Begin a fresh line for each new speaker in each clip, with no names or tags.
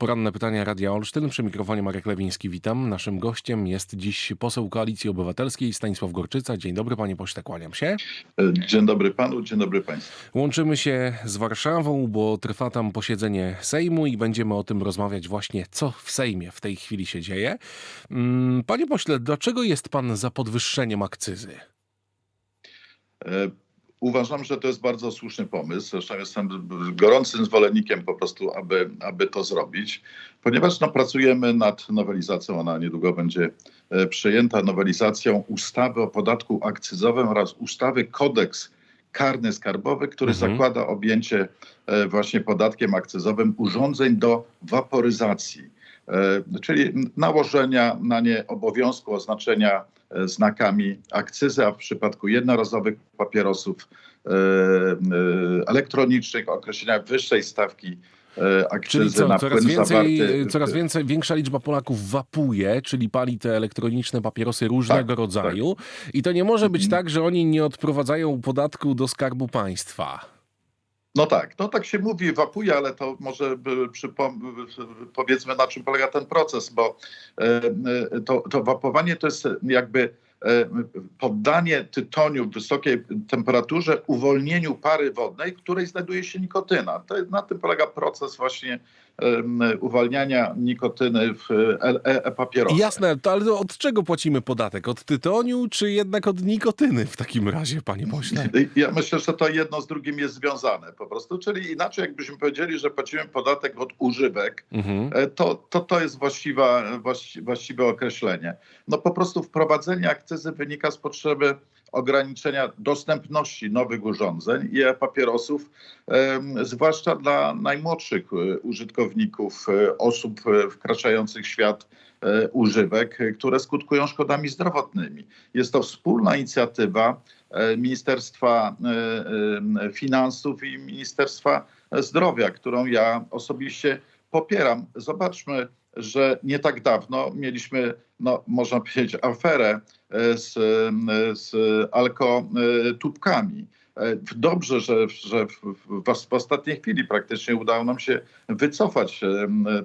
Poranne pytania Radia Olsztyn. Przy mikrofonie Marek Lewiński, witam. Naszym gościem jest dziś poseł Koalicji Obywatelskiej Stanisław Gorczyca. Dzień dobry, panie pośle, kłaniam się.
Dzień dobry panu, dzień dobry państwu.
Łączymy się z Warszawą, bo trwa tam posiedzenie Sejmu i będziemy o tym rozmawiać właśnie, co w Sejmie w tej chwili się dzieje. Mm, Panie pośle, dlaczego jest pan za podwyższeniem akcyzy?
E, Uważam, że to jest bardzo słuszny pomysł. Zresztą jestem gorącym zwolennikiem po prostu, aby, aby to zrobić, ponieważ no, pracujemy nad nowelizacją. Ona niedługo będzie e, przyjęta nowelizacją ustawy o podatku akcyzowym oraz ustawy kodeks karny skarbowy, który
Mhm.
zakłada objęcie e, właśnie podatkiem akcyzowym urządzeń do waporyzacji. E, czyli nałożenia na nie obowiązku oznaczenia e, znakami akcyzy, a w przypadku jednorazowych papierosów e, elektronicznych określenia wyższej stawki akcyzy
Czyli co,
na
coraz więcej,
zawarty.
coraz więcej, większa liczba Polaków wapuje, czyli pali te elektroniczne papierosy różnego
Tak,
rodzaju. I to nie może być
Mhm.
tak, że oni nie odprowadzają podatku do Skarbu Państwa.
No tak, no tak się mówi, wapuje, ale to może przypom- powiedzmy na czym polega ten proces, bo e, e, to, to wapowanie to jest jakby e, poddanie tytoniu w wysokiej temperaturze uwolnieniu pary wodnej, w której znajduje się nikotyna. To, na tym polega proces właśnie uwalniania nikotyny w e- e- e-papierosach.
Jasne, to, ale od czego płacimy podatek? Od tytoniu, czy jednak od nikotyny w takim razie, panie pośle?
Ja myślę, że to jedno z drugim jest związane po prostu, czyli inaczej jakbyśmy powiedzieli, że płacimy podatek od używek,
Mhm.
E, to, to, to jest właściwa, właści, właściwe określenie. No po prostu wprowadzenie akcyzy wynika z potrzeby ograniczenia dostępności nowych urządzeń i papierosów, zwłaszcza dla najmłodszych e, użytkowników, e, osób e, wkraczających w świat używek, które skutkują szkodami zdrowotnymi. Jest to wspólna inicjatywa Ministerstwa Finansów i Ministerstwa Zdrowia, którą ja osobiście popieram. Zobaczmy, że nie tak dawno mieliśmy, no, można powiedzieć, aferę e, z, e, z alkotubkami. E, Dobrze, że, że w, w, ostatniej chwili praktycznie udało nam się wycofać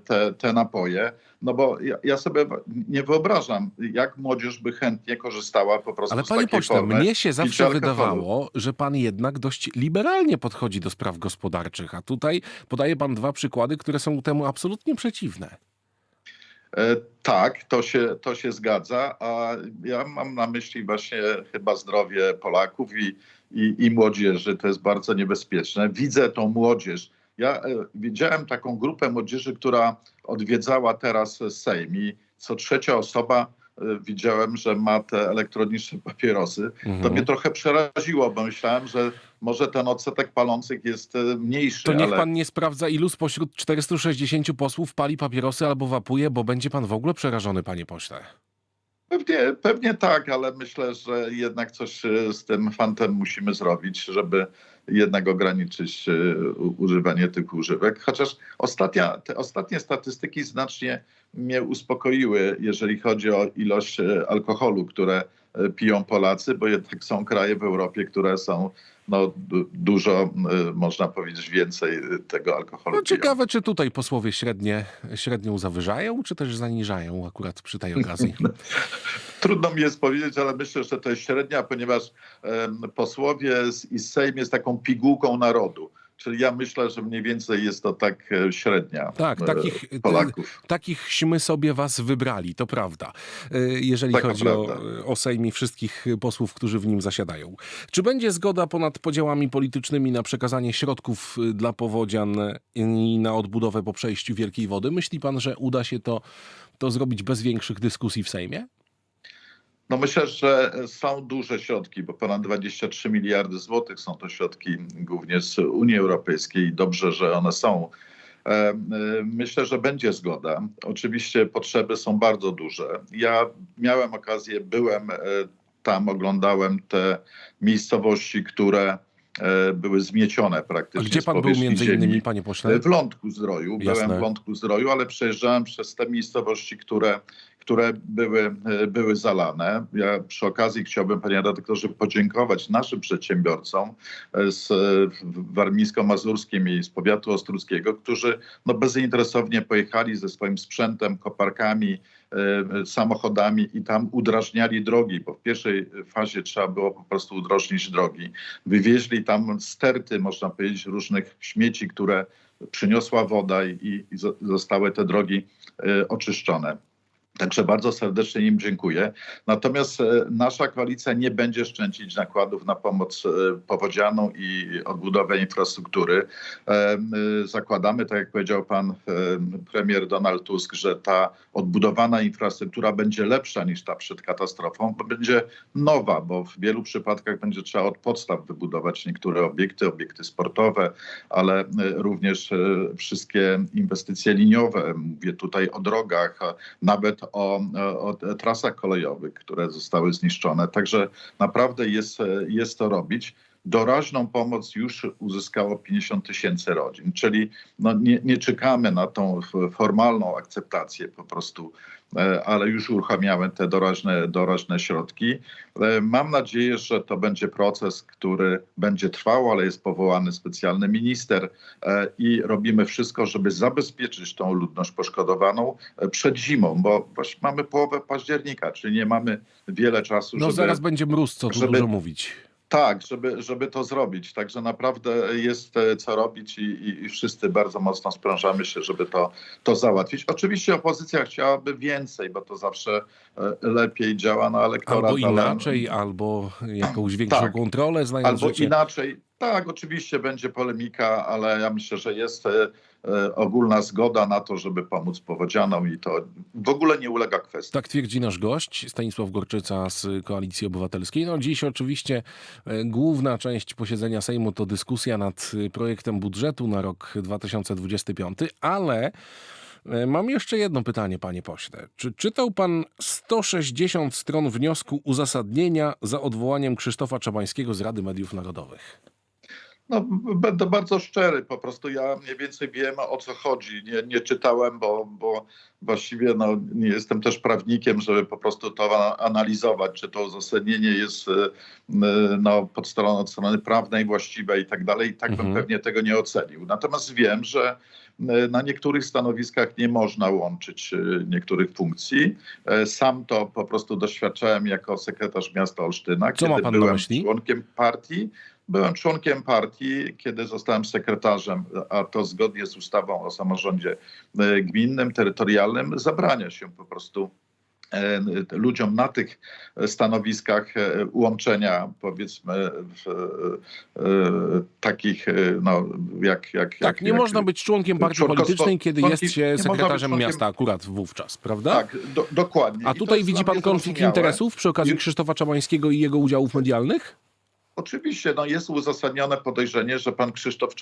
te, te napoje, no bo ja, ja sobie nie wyobrażam, jak młodzież by chętnie korzystała po prostu
Ale
z
panie
formy
mnie się zawsze wydawało, że pan jednak dość liberalnie podchodzi do spraw gospodarczych, a tutaj podaje pan dwa przykłady, które są temu absolutnie przeciwne.
E, Tak, to się, to się zgadza, a ja mam na myśli właśnie chyba zdrowie Polaków i, i, i młodzieży. To jest bardzo niebezpieczne. Widzę tą młodzież. Ja e, widziałem taką grupę młodzieży, która odwiedzała teraz Sejm i co trzecia osoba widziałem, że ma te elektroniczne papierosy. To
Mhm.
mnie trochę przeraziło, bo myślałem, że może ten odsetek palących jest e, mniejszy.
To niech
ale...
pan nie sprawdza, ilu spośród 460 posłów pali papierosy albo wapuje, bo będzie pan w ogóle przerażony, panie pośle.
Pewnie, pewnie tak, ale myślę, że jednak coś e, z tym fantem musimy zrobić, żeby jednak ograniczyć e, używanie tych używek. Chociaż ostatnia, te ostatnie statystyki znacznie mnie uspokoiły, jeżeli chodzi o ilość e, alkoholu, które e, piją Polacy, bo jednak są kraje w Europie, które są no, du- dużo, e, można powiedzieć, więcej e, tego alkoholu
No ciekawe, czy tutaj posłowie średnie, średnią zawyżają, czy też zaniżają akurat przy tej okazji.
Trudno mi jest powiedzieć, ale myślę, że to jest średnia, ponieważ posłowie z, i Sejm jest taką pigułką narodu. Czyli ja myślę, że mniej więcej jest to tak e, średnia
Tak,
e,
takich-
Polaków.
Takichśmy sobie was wybrali, to prawda. Y, Jeżeli
Taka
chodzi o,
prawda.
o Sejm i wszystkich posłów, którzy w nim zasiadają. Czy będzie zgoda ponad podziałami politycznymi na przekazanie środków dla powodzian i na odbudowę po przejściu Wielkiej Wody? Myśli pan, że uda się to, to zrobić bez większych dyskusji w Sejmie?
No myślę, że są duże środki, bo ponad 23 miliardy złotych są to środki głównie z Unii Europejskiej i dobrze, że one są. E, e, Myślę, że będzie zgoda. Oczywiście potrzeby są bardzo duże. Ja miałem okazję, byłem e, tam, oglądałem te miejscowości, które były zmiecione
A
praktycznie.
gdzie
z
pan był między
ziemi.
innymi, panie pośle?
W Lądku Zdroju.
Jasne.
Byłem w Lądku Zdroju, ale przejeżdżałem przez te miejscowości, które, które były, e, były zalane. Ja przy okazji chciałbym, panie redaktorze, podziękować naszym przedsiębiorcom e, z e, warmińsko-mazurskim i z powiatu ostruckiego, którzy no, bezinteresownie pojechali ze swoim sprzętem, koparkami, samochodami i tam udrażniali drogi, bo w pierwszej fazie trzeba było po prostu udrożnić drogi. Wywieźli tam sterty, można powiedzieć, różnych śmieci, które przyniosła woda i, i zo- zostały te drogi oczyszczone. Także bardzo serdecznie im dziękuję. Natomiast e, nasza koalicja nie będzie szczęcić nakładów na pomoc e, powodzianą i odbudowę infrastruktury. E, Zakładamy, tak jak powiedział pan premier Donald Tusk, że ta odbudowana infrastruktura będzie lepsza niż ta przed katastrofą, bo będzie nowa, bo w wielu przypadkach będzie trzeba od podstaw wybudować niektóre obiekty, obiekty sportowe, ale również wszystkie inwestycje liniowe. Mówię tutaj o drogach, nawet o, o, trasach kolejowych, które zostały zniszczone. Także naprawdę jest, jest to robić. Doraźną pomoc już uzyskało 50 tysięcy rodzin, czyli no nie, nie czekamy na tą formalną akceptację po prostu, ale już uruchamiamy te doraźne, doraźne środki. E, Mam nadzieję, że to będzie proces, który będzie trwał, ale jest powołany specjalny minister e, i robimy wszystko, żeby zabezpieczyć tą ludność poszkodowaną e, przed zimą, bo właśnie mamy połowę października, czyli nie mamy wiele czasu,
No
żeby...
zaraz będzie mróz, co tu
żeby-
dużo mówić.
Tak, żeby, żeby to zrobić. Także naprawdę jest e, co robić i, i, i wszyscy bardzo mocno sprężamy się, żeby to, to załatwić. Oczywiście opozycja chciałaby więcej, bo to zawsze e, lepiej działa na elektorat.
Albo
ale-
inaczej, albo jakąś większą
Tak.
kontrolę, znając
Albo
życie.
inaczej. Tak, oczywiście będzie polemika, ale ja myślę, że jest e, e, ogólna zgoda na to, żeby pomóc powodzianom i to w ogóle nie ulega kwestii.
Tak twierdzi nasz gość, Stanisław Gorczyca z Koalicji Obywatelskiej. No dziś oczywiście e, główna część posiedzenia Sejmu to dyskusja nad e, projektem budżetu na rok 2025, ale e, mam jeszcze jedno pytanie, panie pośle. Czy czytał pan 160 stron wniosku uzasadnienia za odwołaniem Krzysztofa Czabańskiego z Rady Mediów Narodowych?
No, będę bardzo szczery, po prostu ja mniej więcej wiem o co chodzi. Nie, nie czytałem, bo, bo właściwie no, nie jestem też prawnikiem, żeby po prostu to analizować, czy to uzasadnienie jest e, e, no, pod stroną, od strony prawnej właściwe i tak dalej. I tak
Mhm.
bym pewnie tego nie ocenił. Natomiast wiem, że e, na niektórych stanowiskach nie można łączyć niektórych funkcji. Sam to po prostu doświadczałem jako sekretarz miasta Olsztyna,
Co
kiedy byłem członkiem partii. Byłem członkiem partii, kiedy zostałem sekretarzem, a to zgodnie z ustawą o samorządzie e, gminnym, terytorialnym, zabrania się po prostu e, ludziom na tych stanowiskach e, łączenia, powiedzmy, w, e, takich, no, jak... jak
Tak,
jak,
nie
jak,
można być członkiem partii politycznej, kiedy jest się sekretarzem
członkiem-
miasta akurat wówczas, prawda?
Tak, do, dokładnie.
A
I
tutaj widzi pan konflikt interesów przy okazji Krzysztofa Czabańskiego i jego udziałów medialnych?
Oczywiście no jest uzasadnione podejrzenie, że pan Krzysztof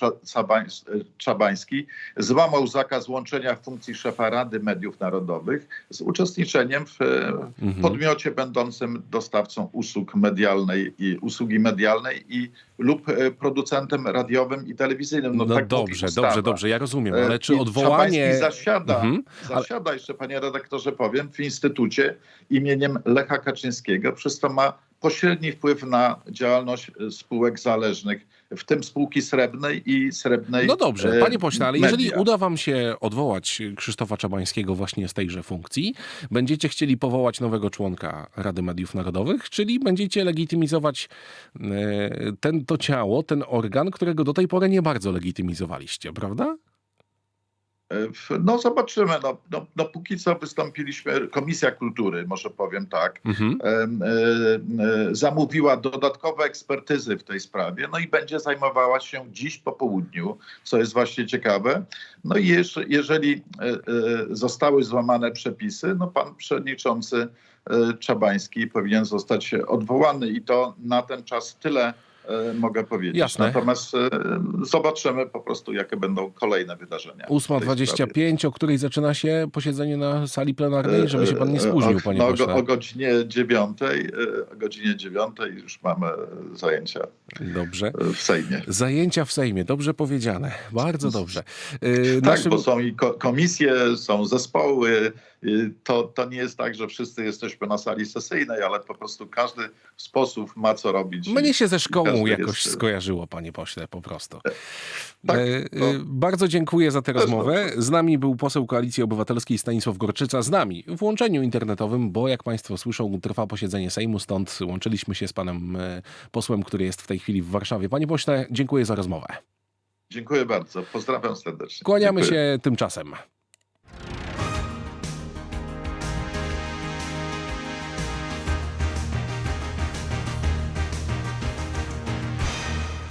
Czabański złamał zakaz łączenia funkcji szefa Rady Mediów Narodowych z uczestniczeniem w e,
Mhm.
podmiocie będącym dostawcą usług medialnej i usługi medialnej i lub e, producentem radiowym i telewizyjnym.
No,
tak mówi
dobrze, dobrze, dobrze, ja rozumiem,
E,
ale czy odwołanie...
Czabański zasiada,
Mhm, ale-
zasiada jeszcze, panie redaktorze, powiem, w instytucie imieniem Lecha Kaczyńskiego, przez to ma pośredni wpływ na działalność e, spółek zależnych, w tym spółki srebrnej i srebrnej.
No dobrze,
e,
panie pośle, ale jeżeli
media.
uda wam się odwołać Krzysztofa Czabańskiego właśnie z tejże funkcji, będziecie chcieli powołać nowego członka Rady Mediów Narodowych, czyli będziecie legitymizować e, ten, to ciało, ten organ, którego do tej pory nie bardzo legitymizowaliście, prawda?
No zobaczymy. No, no, no póki co wystąpiliśmy, Komisja Kultury, może powiem tak,
Mhm.
e, e, zamówiła dodatkowe ekspertyzy w tej sprawie, no i będzie zajmowała się dziś po południu, co jest właśnie ciekawe. No i jeż, jeżeli e, e, zostały złamane przepisy, no pan przewodniczący e, Czabański powinien zostać odwołany i to na ten czas tyle mogę powiedzieć.
Jasne.
Natomiast e, zobaczymy po prostu, jakie będą kolejne wydarzenia. w tej sprawie.
8.25, o której zaczyna się posiedzenie na sali plenarnej, żeby się pan nie
E,
spóźnił, panie
no,
pośle.
O godzinie dziewiątej, e, o godzinie dziewiątej już mamy zajęcia
Dobrze.
w Sejmie.
Zajęcia w Sejmie, dobrze powiedziane. Bardzo dobrze.
Tak,
naszym-
bo są i ko- komisje, są zespoły to, to nie jest tak, że wszyscy jesteśmy na sali sesyjnej, ale po prostu każdy w sposób ma co robić.
Mnie się ze szkołą jakoś
jest-
skojarzyło, panie pośle, po prostu.
Tak,
E,
to-
Bardzo dziękuję za tę rozmowę. Z nami był poseł Koalicji Obywatelskiej Stanisław Gorczyca. Z nami w łączeniu internetowym, bo jak państwo słyszą, trwa posiedzenie Sejmu, stąd łączyliśmy się z panem posłem, który jest w tej chwili w Warszawie. Panie pośle, dziękuję za rozmowę.
Dziękuję bardzo. Pozdrawiam serdecznie.
Kłaniamy
Dziękuję.
się tymczasem.